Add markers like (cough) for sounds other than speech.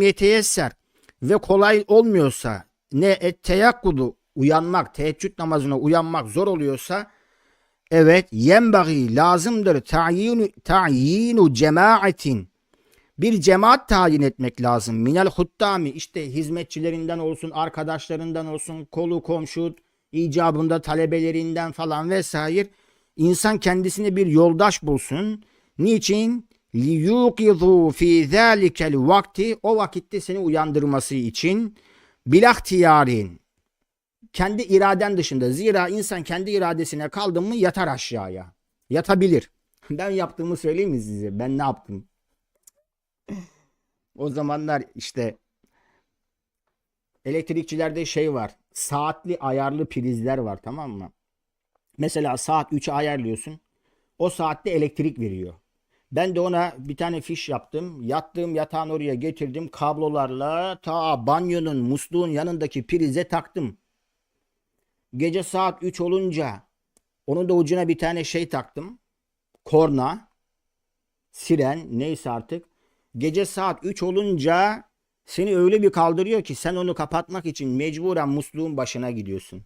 yeteyesser ve kolay olmuyorsa ne et teyakkudu uyanmak, teheccüd namazına uyanmak zor oluyorsa evet yenbagi lazımdır ta'yinu, ta'yinu cemaatin bir cemaat tayin etmek lazım. Minel huttami işte hizmetçilerinden olsun, arkadaşlarından olsun, kolu komşu, icabında talebelerinden falan vesaire. İnsan kendisine bir yoldaş bulsun. Niçin? liyuqizu fi zalikel vakti o vakitte seni uyandırması için bilahtiyarin kendi iraden dışında zira insan kendi iradesine kaldı mı yatar aşağıya. Yatabilir. (laughs) Ben yaptığımı söyleyeyim mi size? Ben ne yaptım? o zamanlar işte elektrikçilerde şey var. Saatli ayarlı prizler var tamam mı? Mesela saat 3'e ayarlıyorsun. O saatte elektrik veriyor. Ben de ona bir tane fiş yaptım. Yattığım yatağın oraya getirdim. Kablolarla ta banyonun musluğun yanındaki prize taktım. Gece saat 3 olunca onun da ucuna bir tane şey taktım. Korna, siren neyse artık. Gece saat 3 olunca seni öyle bir kaldırıyor ki sen onu kapatmak için mecburen musluğun başına gidiyorsun.